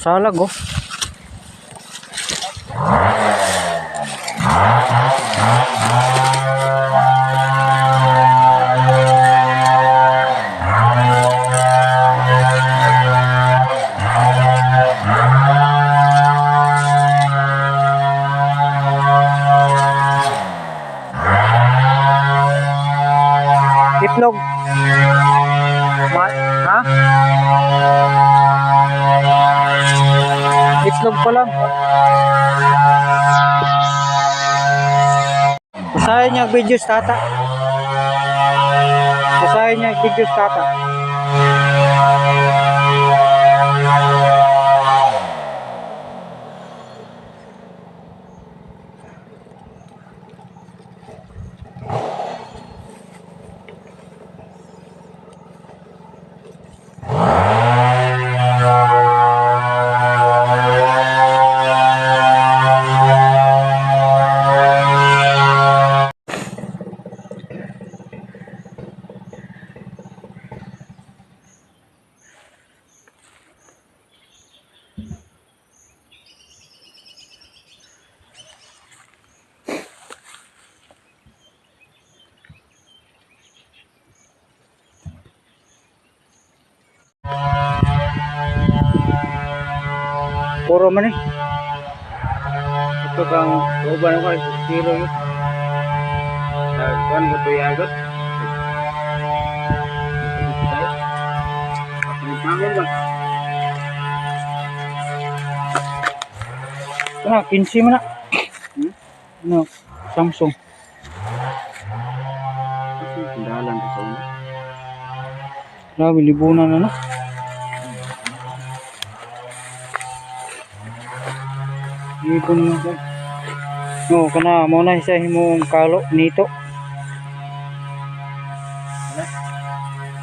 Salag oh. Itlog pa lang. Usahin niya ang videos tata. Usahin niya ang videos tata. Puro man eh. Ito kang uban ko ay zero yun. Kuan mo to yagot. Ah, 15 mo na. Hmm? No, Samsung. Tindahan ko sa una. Grabe, libunan na no. Ibon mo ko. No, kana mo na isa himong kalo nito.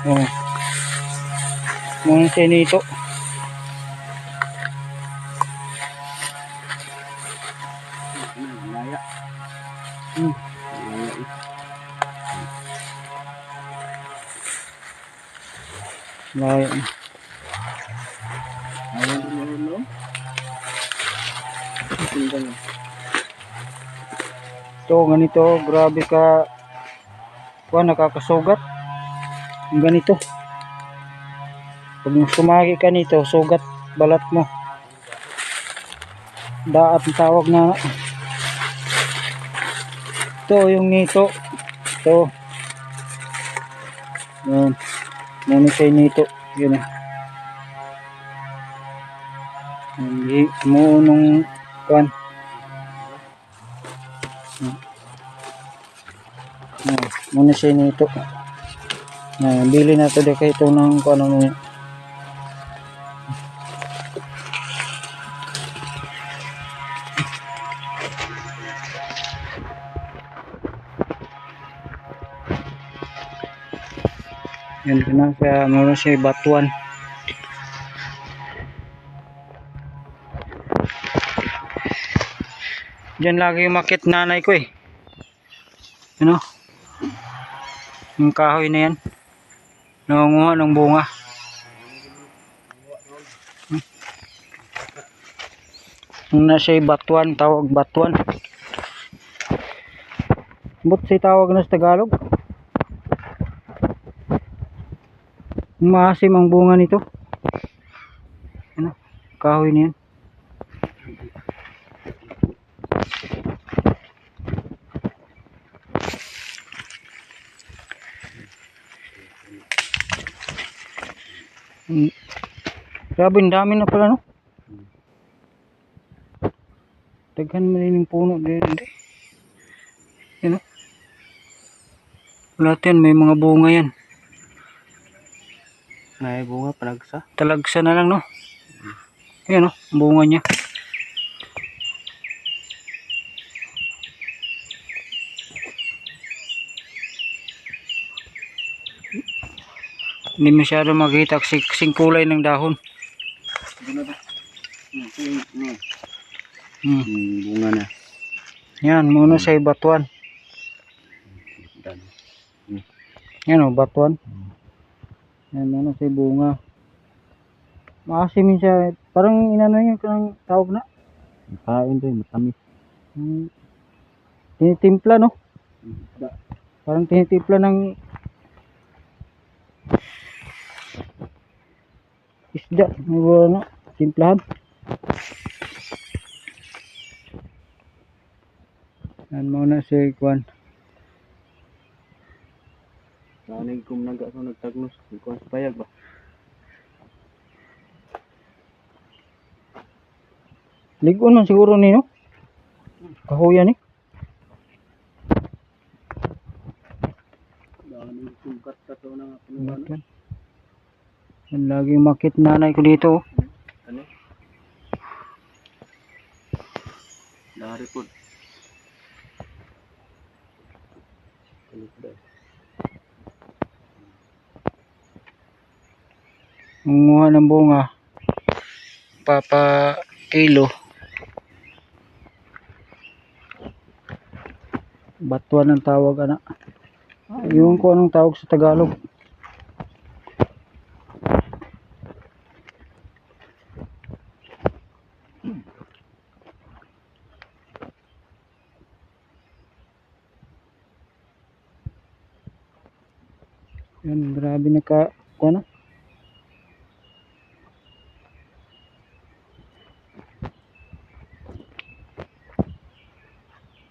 Oh. Mo na siya nito. Tingnan. Ito, ganito, grabe ka. Kuha, nakakasugat. Ganito. Pag sumagi ka nito, sugat balat mo. Daat ang tawag na. Ito, yung nito. Ito. Yan. Muna siya nito. Yun ah. Hindi mo nung kuhan. Ah, muna siya nito. Ah, bili na to kay ito ng kung ano. Yan na sa muna siya batuan. Diyan lagi yung makit nanay ko eh. Ano? Yung kahoy na yan. Nangunguha ng bunga. Hmm. Nasa batuan, tawag batuan. But si tawag na sa Tagalog. Maasim ang bunga nito. Ano? Kahoy na yan. Mm. Grabe, ang dami na pala, no? Daghan mo rin yung puno din. Yan, no? Lahat yan, may mga bunga yan. May bunga palagsa. Talagsa na lang, no? Yan, no? Ang bunga niya. Hindi masyado makita kasi kasing kulay ng dahon. Ano? Hmm, hmm, hmm. Hmm. Hmm, bunga na. Yan, muna sa batuan. Dan. Yan o, batuan. Yan, muna sa bunga. Maasim yun siya parang inano yun, kanang tawag na. Kain rin, matamis. Hmm, tinitimpla, no? Parang tinitimpla ng isda. May ano, timplahan. Yan muna si Kwan. Kanin kong naga ko nagtagnos. Ko sa payag ba? Ligon man siguro ni, no? Kahuyan, eh. Kanin kong kato na nga pinuha na. Yan. Yan laging makit nanay ko dito. Ano? Dari po. Manguha ng bunga. Papa kilo. Batuan ang tawag ana. Ah, Yung ko anong tawag sa Tagalog. Yan, grabe na ka, ano?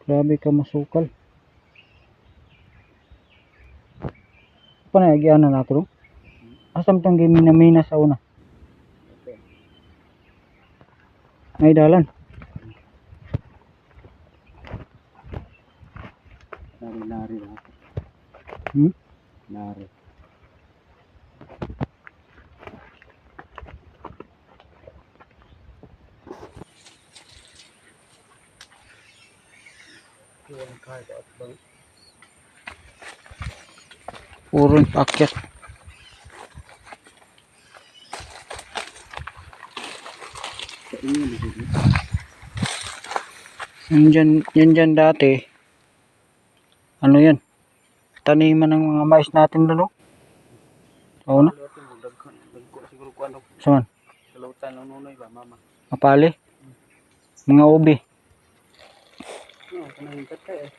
Grabe ka masukal. Panayagian na nato. Asam tang giminamina sa una. Ay dalan. Nari, nari na. Hmm? Nari. Puro akyat. Sa inyo, dito. Yan dyan, yan dyan dati. Ano yan? Taniman ng mga mais natin doon. no? Oo na. Ano. Saan? Sa lautan ng nunoy ba, mama? Mapali. Mga ubi. Oo, kanahin ka tayo eh.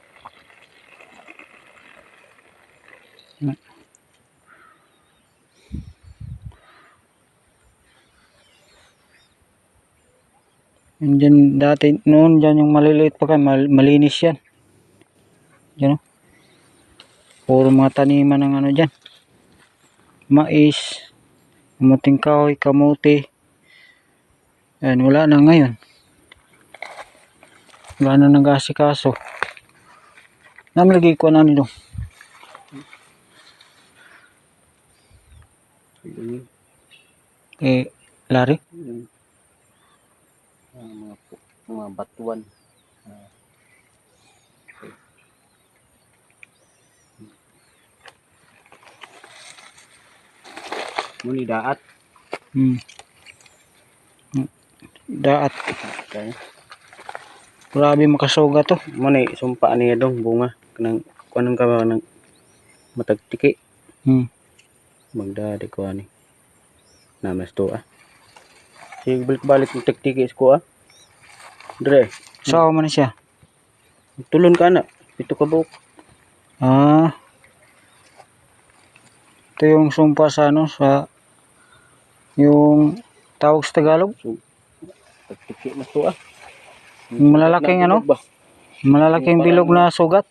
Yan dyan dati. Noon dyan yung maliliit pa kayo. Mal, malinis yan. Yan o. Puro mga taniman ng ano dyan. Mais. Kamuting kahoy. Kamuti. Yan. Wala na ngayon. Wala na nag-asikaso. Namlagay ko na. Yun, Eh, Larry. yun. Ah, mga, mga batuan. Ah. Okay. Muni daat. Hmm. Hmm. Daat. Okay. Grabe makasuga to. Muni sumpa niya dong bunga kanang kanang ka nang matagtiki Hmm. magdadi ko ani. Namas to ah. Sige balik-balik ng tagtiki ko ah. Dire, Sawa man siya. tulon ka na. Ito ka buok. Ah. Ito yung sumpa sa ano sa yung tawag sa Tagalog. Tagtiki mas to ah. Malalaking ano? Ba? Malalaking bilog na sugat.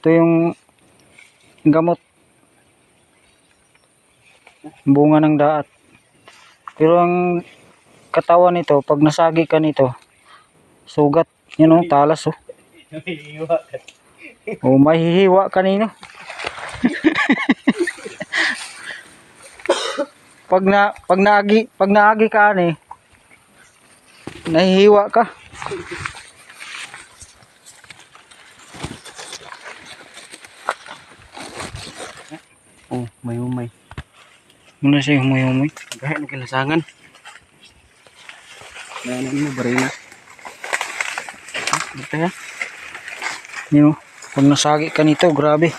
Ito yung gamot. Bunga ng daat. Pero ang katawan nito, pag nasagi ka nito, sugat. Yan o, talas o. O, mahihiwa kanino. pag na pag naagi pag naagi ka ani nahihiwa ka Oh, may umay. muna siya humuy-humuy Gaya ng kilasangan. Gaya mo barina. Ah, ito ya. yun o. pag nasagi ka nito grabe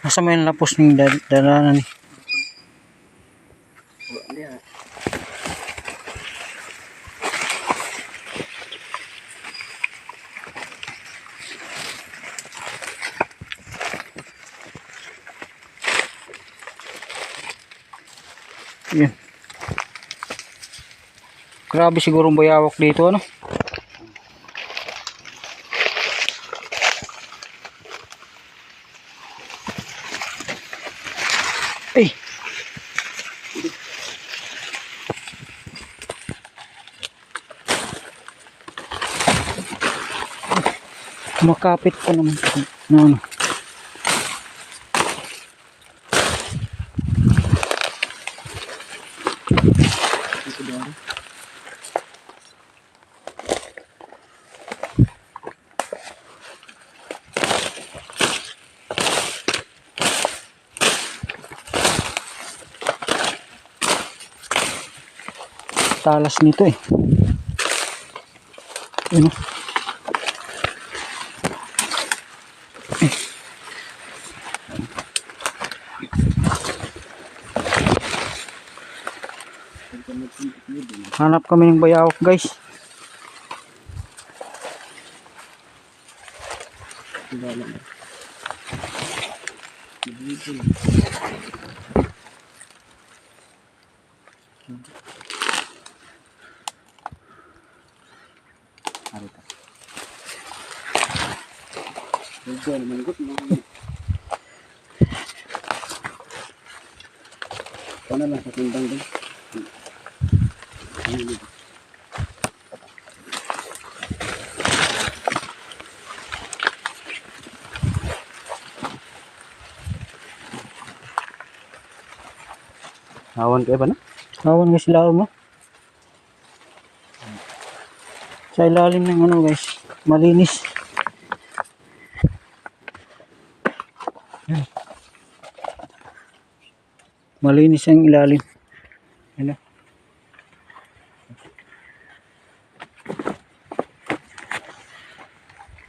nasa may lapos ng dal dalanan ni Yan. Grabe siguro ang bayawak dito ano. Ay. Makapit pa naman. No, no. Talas nito eh. Ano? Hanap kami ng bayawak guys. Medyo maligot mo. Ano lang sa tindang din. Awan kayo ba na? Awan guys sila mo. Sa ilalim ng ano guys, malinis. Malinis ang ilalim. Ano?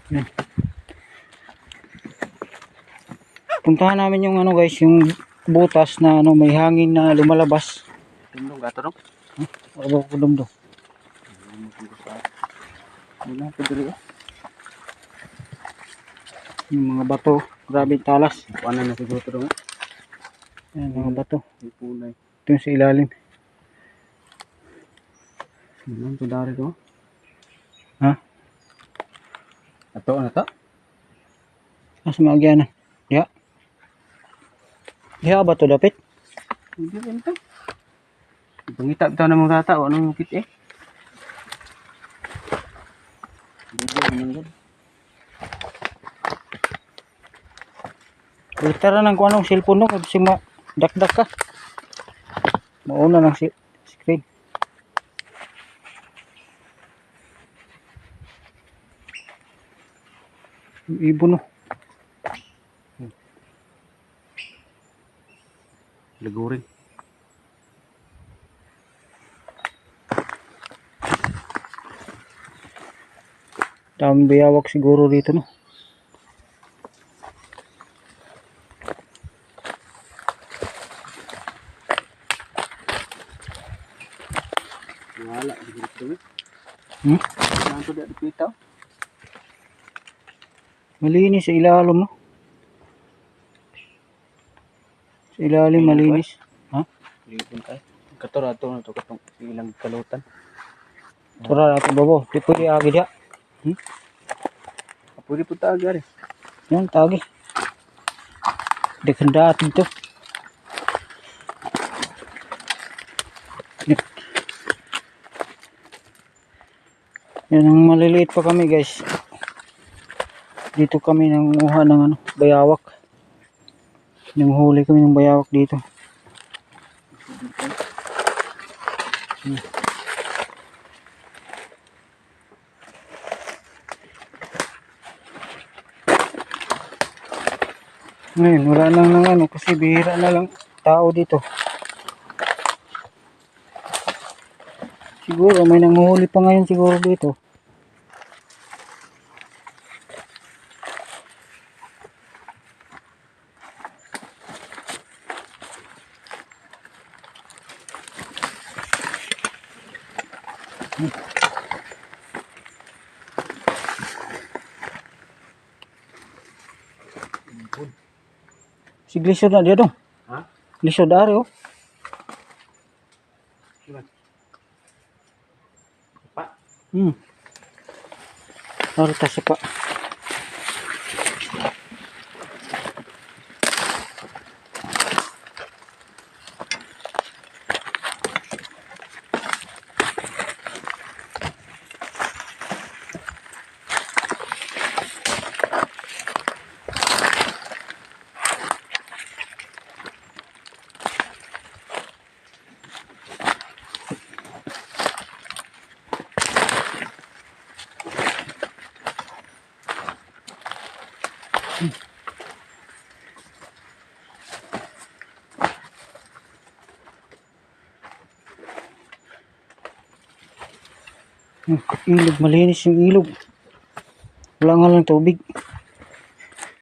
Yan. Puntahan namin yung ano guys, yung butas na ano may hangin na lumalabas. Tindong gato no? Abo ko dum do. Muna ito dali ah. Yung mga bato, grabe talas. Kuanan na siguro ito dong. Yan, mga bato. May punay. Ito yung sa ilalim. Ano ito dari ko? Ha? Ato ano to? Mas maagya na. Ya. Ya ba to dapit? Hindi rin to. Pangita ito na mga tata o anong kit eh. Naman Tara nang kung anong cellphone no, kasi ma dakdak ka. Mauna ng si screen. Yung ibon no. Ligurin. Daming bayawak siguro dito no. Wala siguro ito eh. Hmm? Ano ito di pitaw? Malinis sa ilalim no. Sa ilalim malinis. Ha? Lipon tayo. Katora ito na ito katong ilang kalutan. Tara natin babo. Di pwede agi diya. Pwede po tayo gari. Yan, tagi. Dekandaat dito. Yan ang maliliit pa kami guys. Dito kami nanguha ng ano, bayawak. Nanghuli kami ng bayawak dito. Hmm. Ngayon, wala nang nang ano kasi bihira na lang tao dito. Siguro may nanguhuli pa ngayon siguro dito. Si Glisod na dia dong. Ha? Glisod dari oh. Pak. Hmm. Harus tas pak. Ilog, malinis yung ilog. Wala nga lang tubig.